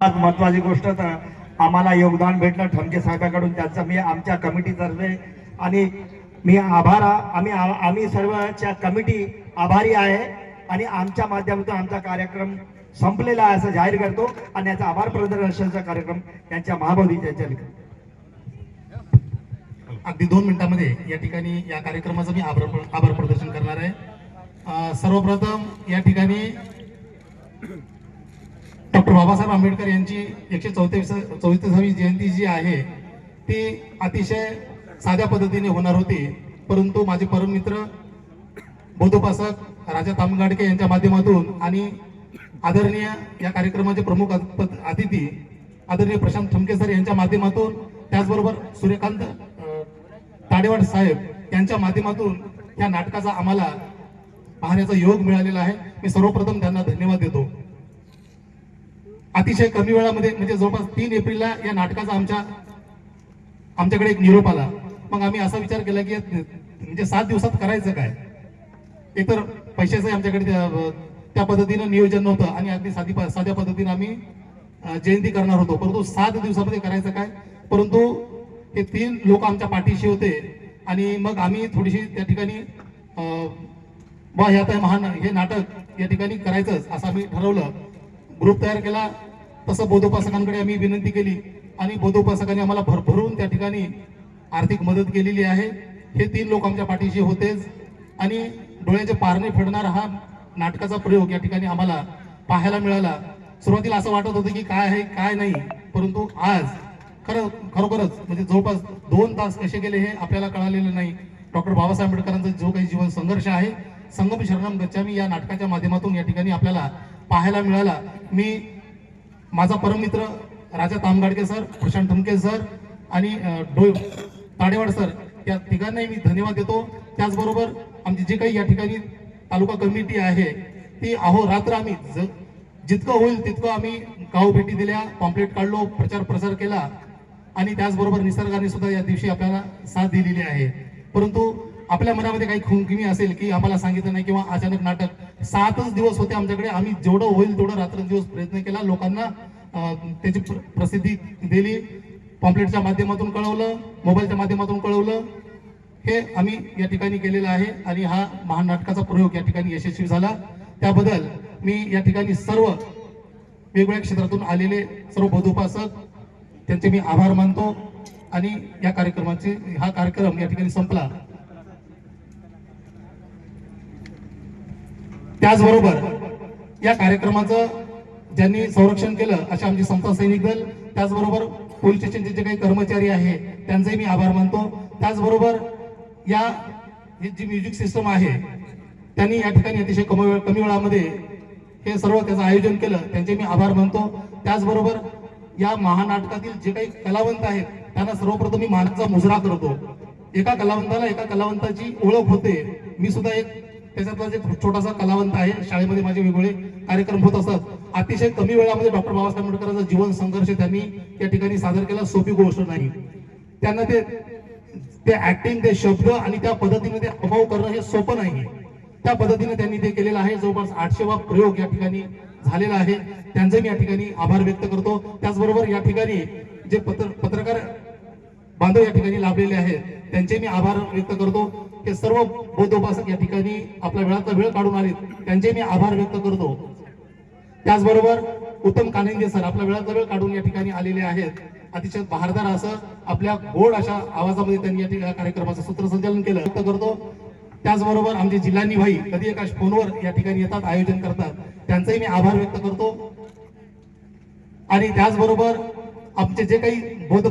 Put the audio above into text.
आज महत्वाची गोष्ट तर आम्हाला योगदान भेटलं ठमके साहेबांकडून. त्यांचं मी आमच्या कमिटीतर्फे आणि मी आभार आम्ही आम्ही सर्वच्या कमिटी आभारी आहे आणि आमच्या माध्यमातून आमचा कार्यक्रम संपलेला आहे असं जाहीर करतो आणि याचा आभार प्रदर्शनाचा कार्यक्रम त्यांच्या महाबोधीच्या अगदी दोन मिनिटांमध्ये या ठिकाणी या कार्यक्रमाचं मी आभार आभार प्रदर्शन करणार आहे. सर्वप्रथम या ठिकाणी डॉक्टर बाबासाहेब आंबेडकर यांची एकशे चौतीस चौतीसावी जयंती जी आहे ती अतिशय साध्या पद्धतीने होणार होती. परंतु माझे परममित्र बोधोपासक राजा तामगाडके यांच्या माध्यमातून आणि आदरणीय या कार्यक्रमाचे प्रमुख अतिथी आदरणीय प्रशांत ठमके सर यांच्या माध्यमातून त्याचबरोबर सूर्यकांत ताडेवाड साहेब यांच्या माध्यमातून या नाटकाचा आम्हाला पाहण्याचा योग मिळालेला आहे. मी सर्वप्रथम त्यांना धन्यवाद देतो. अतिशय कमी वेळामध्ये म्हणजे जवळपास तीन एप्रिलला या नाटकाचा आमच्या आमच्याकडे एक निरोप आला. मग आम्ही असा विचार केला की म्हणजे सात दिवसात करायचं काय? एकतर पैशाचं आमच्याकडे त्या- पद्धतीनं नियोजन नव्हतं आणि अगदी साधी साध्या पद्धतीनं आम्ही जयंती करणार होतो. परंतु सात दिवसामध्ये करायचं काय? परंतु हे तीन लोक आमच्या पाठीशी होते आणि मग आम्ही थोडीशी त्या ठिकाणी वा बा हे आता महान हे नाटक या ठिकाणी करायचंच असं आम्ही ठरवलं. ग्रुप तयार केला. तसं बौद्धोपासकांकडे आम्ही विनंती केली आणि बौद्धोपासकांनी आम्हाला भरभरून त्या ठिकाणी आर्थिक मदत केलेली आहे. हे तीन लोक आमच्या पाठीशी होतेच आणि डोळ्याचे पारणे फेडणारा हा नाटकाचा प्रयोग या ठिकाणी आम्हाला पाहायला मिळाला. सुरुवातीला असं वाटत होतं की काय आहे काय नाही परंतु आज खरं खरोखरच म्हणजे जवळपास दोन तास कसे गेले हे आपल्याला कळालेलं नाही. डॉक्टर बाबासाहेब आंबेडकरांचा जो काही जीवन संघर्ष आहे संगम शरणम गच्छामी या नाटकाच्या माध्यमातून या ठिकाणी आपल्याला पाहायला मिळाला. मी माझा परममित्र राजा तामगाडके सर प्रशांत ठमके सर आणि डोय ताडेवाड सर त्या तिघांनाही मी धन्यवाद देतो. त्याचबरोबर आमची जी काही या ठिकाणी तालुका कमिटी आहे ती अहोरात्र आम्ही ज- जितकं होईल तितकं आम्ही गाव भेटी दिल्या पॉम्पलेट काढलो प्रचार प्रसार केला आणि त्याचबरोबर निसर्गाने सुद्धा या दिवशी आपल्याला साथ दिलेली आहे. परंतु आपल्या मनामध्ये काही खुमखिमी असेल की आम्हाला सांगितलं नाही किंवा अचानक नाटक सातच दिवस होते आमच्याकडे आम्ही जेवढं होईल तेवढं रात्रंदिवस प्रयत्न केला. लोकांना त्याची प्रसिद्धी दिली. पॉम्पलेटच्या माध्यमातून कळवलं मोबाईलच्या माध्यमातून कळवलं. हे आम्ही या ठिकाणी केलेलं आहे आणि हा महान नाटकाचा प्रयोग या ठिकाणी यशस्वी झाला. त्याबद्दल मी या ठिकाणी सर्व वेगवेगळ्या क्षेत्रातून आलेले सर्व बौद्धोपासक त्यांचे मी आभार मानतो. आणि या कार्यक्रमाचे हा कार्यक्रम या ठिकाणी संपला. त्याचबरोबर या कार्यक्रमाचं ज्यांनी संरक्षण केलं अशा आमची संस्था सैनिक दल त्याचबरोबर पोलीस स्टेशनचे जे काही कर्मचारी आहे त्यांचाही मी आभार मानतो. त्याचबरोबर या ही जी म्युझिक सिस्टम आहे त्यांनी या ठिकाणी अतिशय कमी वेळ कमी वेळामध्ये हे सर्व त्याचं आयोजन केलं त्यांचे मी आभार मानतो. त्याचबरोबर या महानाटकातील जे काही कलावंत आहेत त्यांना सर्वप्रथम मी मानाचा मुजरा करतो. एका कलावंताला एका कलावंताची ओळख होते. मी सुद्धा एक त्याच्यातला जे छोटासा कलावंत आहे शाळेमध्ये माझे वेगवेगळे कार्यक्रम होत असतात. अतिशय कमी वेळामध्ये डॉक्टर बाबासाहेब आंबेडकरांचा जीवन संघर्ष त्यांनी या ठिकाणी सादर केला. सोपी गोष्ट नाही. त्यांना ते ते ऍक्टिंग ते शब्द आणि त्या पद्धतीने ते अभाव करणं हे सोपं नाही त्या पद्धतीने त्यांनी ते केलेलं आहे. जवळपास आठशे वा प्रयोग या ठिकाणी झालेला आहे. त्यांचे मी या ठिकाणी आभार व्यक्त करतो. त्याचबरोबर या ठिकाणी जे पत्र पत्रकार बांधव या ठिकाणी लाभलेले आहेत त्यांचे मी आभार व्यक्त करतो. ते सर्व बौद्ध उपासक या ठिकाणी आपल्या वेळाचा वेळ काढून आले त्यांचे मी आभार व्यक्त करतो. त्याचबरोबर उत्तम कानिंदे सर आपल्या वेळाचा वेळ काढून या ठिकाणी आलेले आहेत. अतिशय बहारदार असं आपल्या गोड अशा आवाजामध्ये त्यांनी या ठिकाणी कार्यक्रमाचं सूत्रसंचालन केलं. व्यक्त करतो. त्याचबरोबर आमचे जिल्हानी भाई कधी एका फोनवर या ठिकाणी येतात आयोजन करतात. त्यांचाही मी आभार व्यक्त करतो. आणि त्याचबरोबर आमचे जे काही बौद्ध